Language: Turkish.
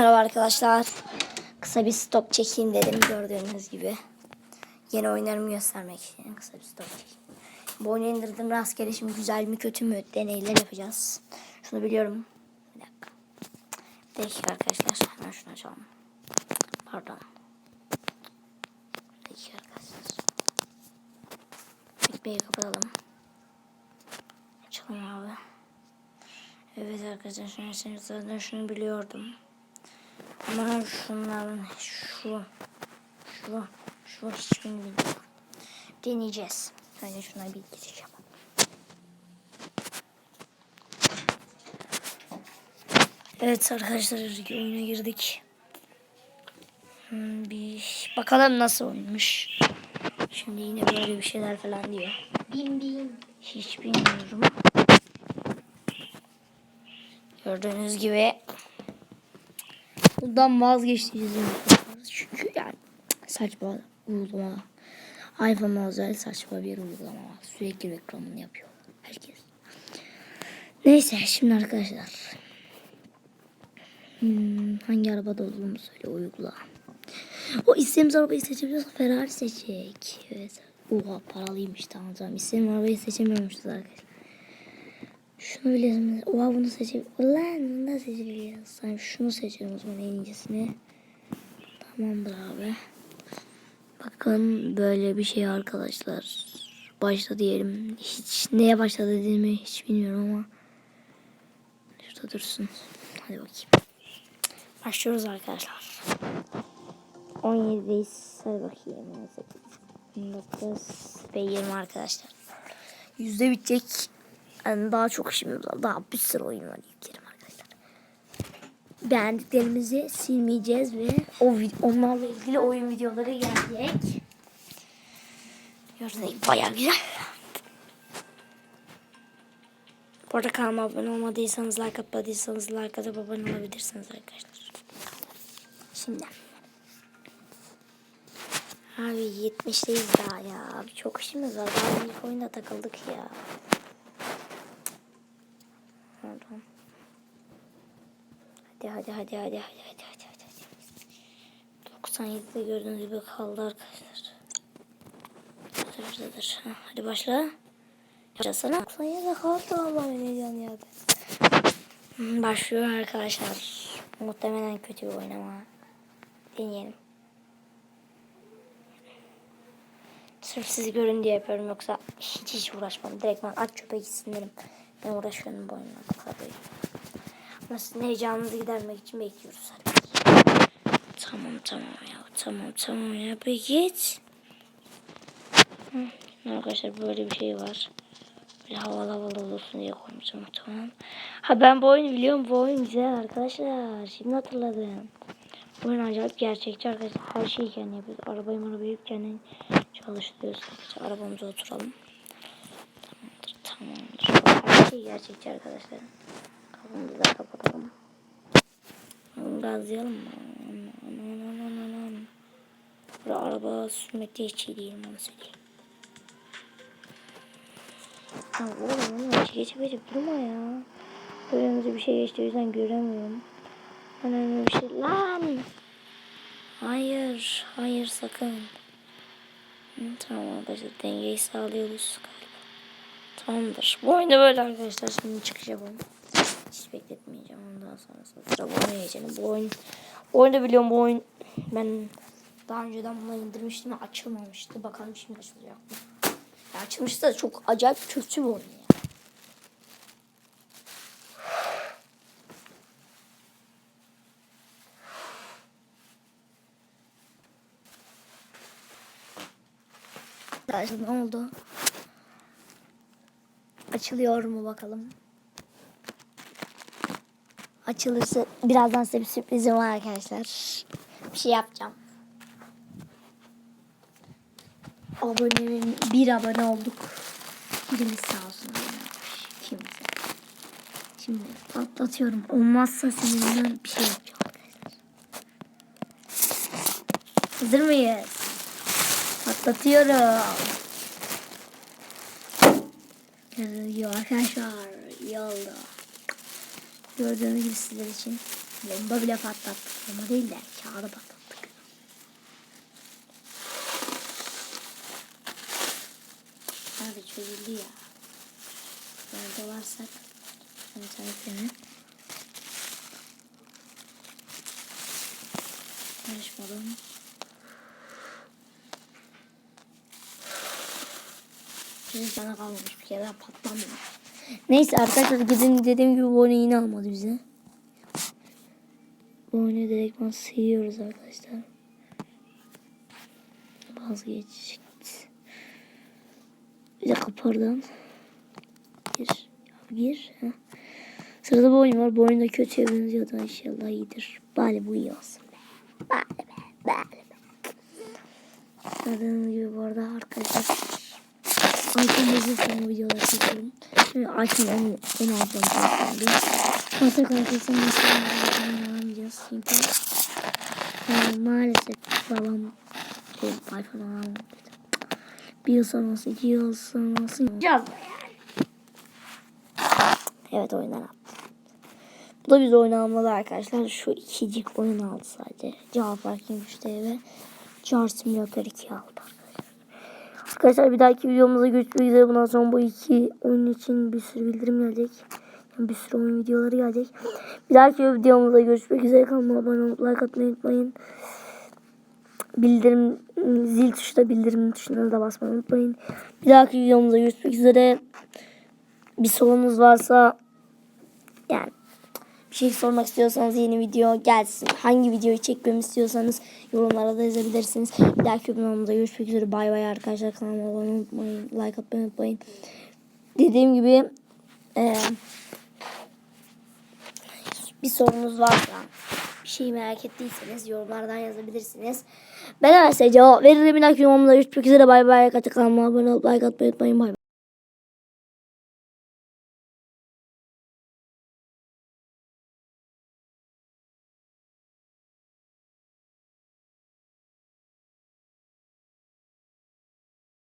Merhaba arkadaşlar. Kısa bir stop çekeyim dedim gördüğünüz gibi. Yeni oyunlarımı göstermek için kısa bir stop çekeyim. Bu oyunu indirdim rastgele şimdi güzel mi kötü mü deneyler yapacağız. Şunu biliyorum. Bir dakika. Bir arkadaşlar. Hemen şunu açalım. Pardon. Bir dakika arkadaşlar. Ekmeği kapatalım. Açalım abi. Evet arkadaşlar şunu, şunu biliyordum. Ama şunların şu şu şu hiçbirini bilmiyorum. Deneyeceğiz. Önce şuna bir yapalım. Evet arkadaşlar oyuna girdik. Hmm, Bir bakalım nasıl olmuş. Şimdi yine böyle bir şeyler falan diyor. Bim bim. Hiç bilmiyorum. Gördüğünüz gibi bundan vazgeçtiğimiz Çünkü yani saçma uygulama. iPhone özel saçma bir uygulama. Sürekli reklamını yapıyor herkes. Neyse şimdi arkadaşlar. Hmm, hangi arabada olduğumu söyle uygula. O istediğimiz arabayı seçebiliyorsa Ferrari seçecek. Evet. Oha paralıymış tamam tamam. İstediğim arabayı seçemiyormuşuz arkadaşlar. Şunu bilelim. Oha bunu seçelim. Ulan bunu da seçebiliriz. Tamam şunu seçelim o zaman en iyisini. Tamamdır abi. Bakın böyle bir şey arkadaşlar. Başla diyelim. Hiç neye başladı dediğimi hiç bilmiyorum ama. Şurada dursun. Hadi bakayım. Başlıyoruz arkadaşlar. 17'deyiz. Hadi bakayım. 19 ve 20 arkadaşlar. Yüzde bitecek. Yani daha çok işimiz var. Daha bir sürü oyun var yüklerim arkadaşlar. Beğendiklerimizi silmeyeceğiz ve o onlarla ilgili oyun videoları gelecek. Gördüğünüz gibi bayağı güzel. Bu arada kanalıma abone olmadıysanız, like atmadıysanız like atıp abone olabilirsiniz arkadaşlar. Şimdi. Abi 70'teyiz daha ya. Abi çok işimiz var. Daha ilk oyunda takıldık ya. Pardon. Hadi hadi hadi hadi hadi hadi hadi hadi. hadi. 97'de gördüğünüz gibi kaldı arkadaşlar. Dur. Ha, Hadi başla. Yapacağız 97'de kaldı ne diyorsun ya. Hmm, Başlıyor arkadaşlar. Muhtemelen kötü bir oyun ama deneyelim. Sırf sizi görün diye yapıyorum yoksa hiç hiç uğraşmam. Direkt ben aç çöpe gitsin derim. Ben uğraşıyorum bu oyunla bu kadar sizin heyecanınızı gidermek için bekliyoruz. Hadi. Tamam tamam ya tamam tamam ya bir git. Hı, Arkadaşlar böyle bir şey var. Böyle havalı havalı olsun diye koymuşum tamam. Ha ben bu oyunu biliyorum bu oyun güzel arkadaşlar. Şimdi hatırladım. Bu oyun acayip gerçekçi arkadaşlar. Her şeyi kendi yapıyoruz. Arabayı arabayı kendin çalıştırıyoruz. Arabamıza oturalım. Tamamdır tamamdır. Her şey gerçekçi arkadaşlar. Kapımızı da kapatalım. Gazlayalım mı? Burada araba sürmekte hiç iyi değilim onu söyleyeyim. Ya oğlum oğlum geçip geçip durma ya. Önümüze bir şey geçti o yüzden göremiyorum. Ben bir şey... Lan! Hayır, hayır sakın. Tamam arkadaşlar dengeyi sağlıyoruz galiba. Tamamdır. Bu oyunda böyle arkadaşlar. Şimdi çıkış yapalım. Hiç bekletmeyeceğim. Ondan sonra sıra bu geçelim. Bu oyun, bu oyunu biliyorum bu oyun. Ben daha önceden bunu indirmiştim açılmamıştı. Bakalım şimdi açılacak mı? Ya açılmıştı da çok acayip kötü bir oyun ya. Arkadaşlar ne oldu? Açılıyor mu bakalım? Açılırsa birazdan size bir sürprizim var arkadaşlar. Bir şey yapacağım. Abonemin bir abone olduk. Birimiz sağ olsun. Kimse. Şimdi patlatıyorum. Olmazsa seninle bir şey yapacağım arkadaşlar. Hazır mıyız? Patlatıyorum. Gibi arkadaşlar iyi oldu. Gördüğünüz gibi sizler için Bomba bile patlattık. Bomba değil de kağıdı patlattık. Abi çözüldü ya. Nerede varsak. İnternetten. Karışmadan. Şimdi sana kalmamış bir kere patlamıyor. Neyse arkadaşlar gidin dediğim gibi bu oyunu yine almadı bize. Bu oyunu direktman siliyoruz arkadaşlar. Vazgeç. Bir de kaparadan. Gir. Gir. Heh. Sırada bu oyun var. Bu oyunda kötüye benziyor da inşallah iyidir. Bari bu iyi olsun. be. Bari be. Bari be. Gördüğünüz gibi bu arada arkadaşlar. iPhone uzun sonra videolar çekiyorum. Şimdi iPhone 10, 16 oldu. Masa kalitesini nasıl alamayacağız çünkü e, maalesef babam bu iPhone alamam dedi. Bir yıl sonrası, iki yıl sonrası. Yani. Evet oyundan attım. Bu da biz oyun almalı arkadaşlar. Şu ikicik oyun aldı sadece. Cevap Parking 3D ve Jar Simulator 2 aldı arkadaşlar. Bir dahaki videomuzda görüşmek üzere. Bundan sonra bu iki oyun için bir sürü bildirim gelecek. Yani bir sürü oyun videoları gelecek. Bir dahaki videomuzda görüşmek üzere. Kanalıma abone olup like atmayı unutmayın. Bildirim zil tuşuna bildirim tuşuna da basmayı unutmayın. Bir dahaki videomuzda görüşmek üzere. Bir sorunuz varsa yani bir şey sormak istiyorsanız yeni video gelsin. Hangi videoyu çekmemi istiyorsanız yorumlara da yazabilirsiniz. Bir dahaki videomuzda görüşmek üzere. Bay bay arkadaşlar. Kanalıma abone unutmayın. Like atmayı unutmayın. Dediğim gibi eee bir sorunuz varsa bir şey merak ettiyseniz yorumlardan yazabilirsiniz. Ben size cevap veririm. Bir dahaki videomuzda görüşmek üzere. Bay bay. Kanalıma abone olup like atmayı unutmayın. Bay bay.